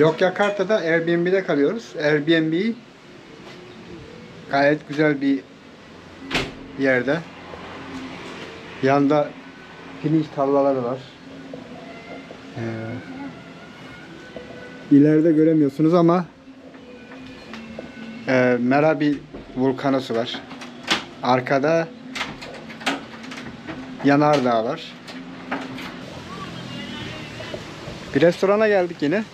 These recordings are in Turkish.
Yogyakarta'da Airbnb'de kalıyoruz. Airbnb gayet güzel bir yerde. Yanda pirinç tarlaları var. Ee, ileride göremiyorsunuz ama e, Merabi vulkanosu var. Arkada Yanardağ var. Bir restorana geldik yine.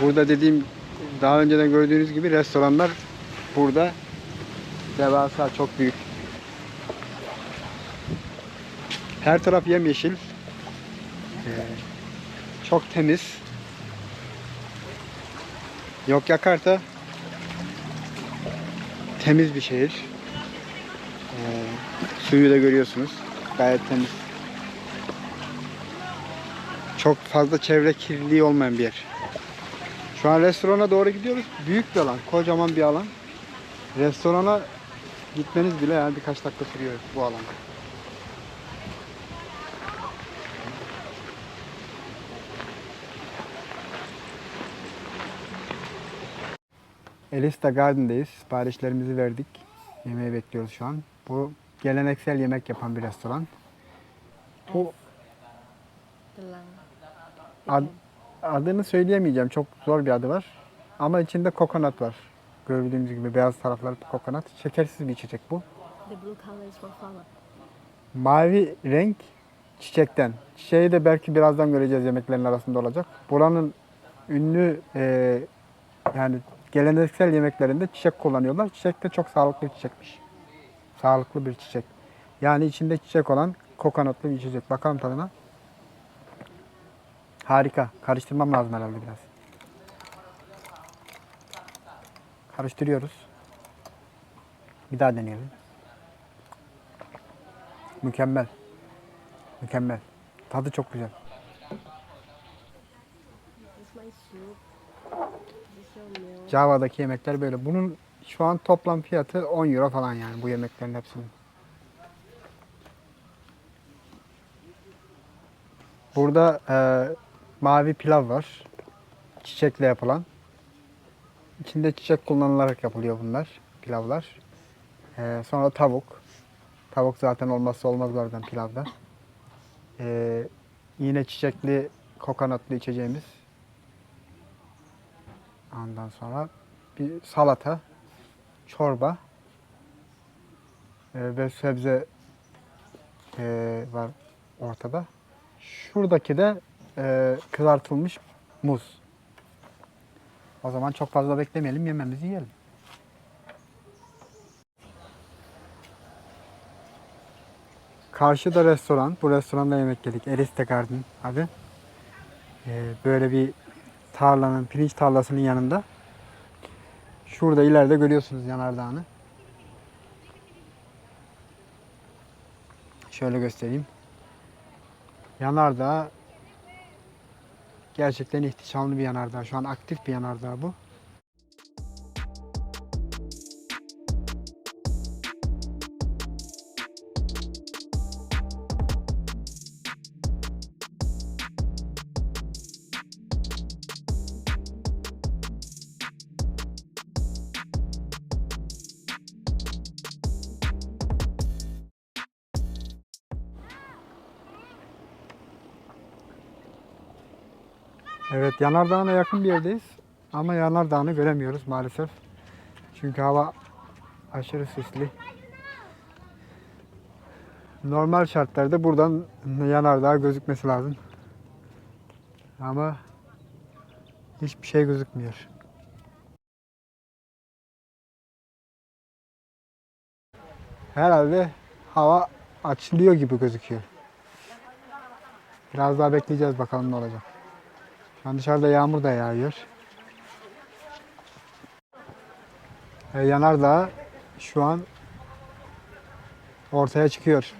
Burada dediğim daha önceden gördüğünüz gibi restoranlar burada devasa çok büyük. Her taraf yemyeşil. Ee, çok temiz. Yogyakarta temiz bir şehir. Ee, suyu da görüyorsunuz. Gayet temiz. Çok fazla çevre kirliliği olmayan bir yer. Şu an restorana doğru gidiyoruz. Büyük bir alan, kocaman bir alan. Restorana gitmeniz bile yani birkaç dakika sürüyor bu alanda. Elista Garden'dayız. Siparişlerimizi verdik. Yemeği bekliyoruz şu an. Bu geleneksel yemek yapan bir restoran. Bu ad- adını söyleyemeyeceğim. Çok zor bir adı var. Ama içinde kokonat var. Gördüğünüz gibi beyaz tarafları kokonat. Şekersiz bir içecek bu. The blue color is for flower. Mavi renk çiçekten. Çiçeği de belki birazdan göreceğiz yemeklerin arasında olacak. Buranın ünlü e, yani geleneksel yemeklerinde çiçek kullanıyorlar. Çiçek de çok sağlıklı çiçekmiş. Sağlıklı bir çiçek. Yani içinde çiçek olan kokonatlı bir içecek. Bakalım tadına. Harika. Karıştırmam lazım herhalde biraz. Karıştırıyoruz. Bir daha deneyelim. Mükemmel. Mükemmel. Tadı çok güzel. Java'daki yemekler böyle. Bunun şu an toplam fiyatı 10 euro falan yani bu yemeklerin hepsinin. Burada e, mavi pilav var. Çiçekle yapılan. İçinde çiçek kullanılarak yapılıyor bunlar. Pilavlar. E, sonra tavuk. Tavuk zaten olmazsa olmazlardan pilavda. E, yine çiçekli kokonatlı içeceğimiz. Ondan sonra bir salata, çorba e, ve sebze e, var ortada. Şuradaki de e, kızartılmış muz. O zaman çok fazla beklemeyelim, yememizi yiyelim. Karşıda restoran. Bu restoranda yemek yedik. Eriste Garden adı. E, böyle bir tarlanın, pirinç tarlasının yanında. Şurada ileride görüyorsunuz yanardağını. Şöyle göstereyim. Yanardağ gerçekten ihtişamlı bir yanardağ. Şu an aktif bir yanardağ bu. Evet yanardağına yakın bir yerdeyiz. Ama yanardağını göremiyoruz maalesef. Çünkü hava aşırı sisli. Normal şartlarda buradan yanardağ gözükmesi lazım. Ama hiçbir şey gözükmüyor. Herhalde hava açılıyor gibi gözüküyor. Biraz daha bekleyeceğiz bakalım ne olacak. An dışarıda yağmur da yağıyor. Yanardağ şu an ortaya çıkıyor.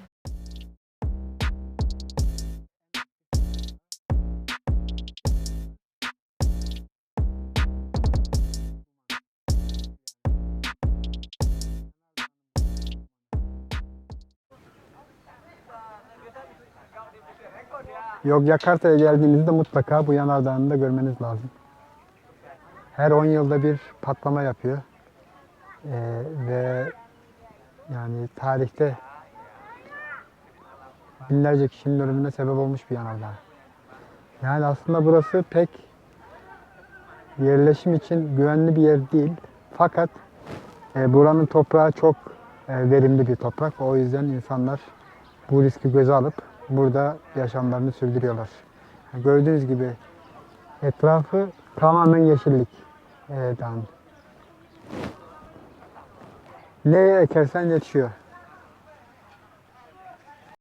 Yogyakarta'ya geldiğinizde mutlaka bu yanardağını da görmeniz lazım. Her 10 yılda bir patlama yapıyor. Ee, ve yani tarihte binlerce kişinin ölümüne sebep olmuş bir yanardağ. Yani aslında burası pek yerleşim için güvenli bir yer değil. Fakat e, buranın toprağı çok e, verimli bir toprak. O yüzden insanlar bu riski göze alıp burada yaşamlarını sürdürüyorlar. Gördüğünüz gibi etrafı tamamen yeşillik e, dağın. Neye ekersen yetişiyor.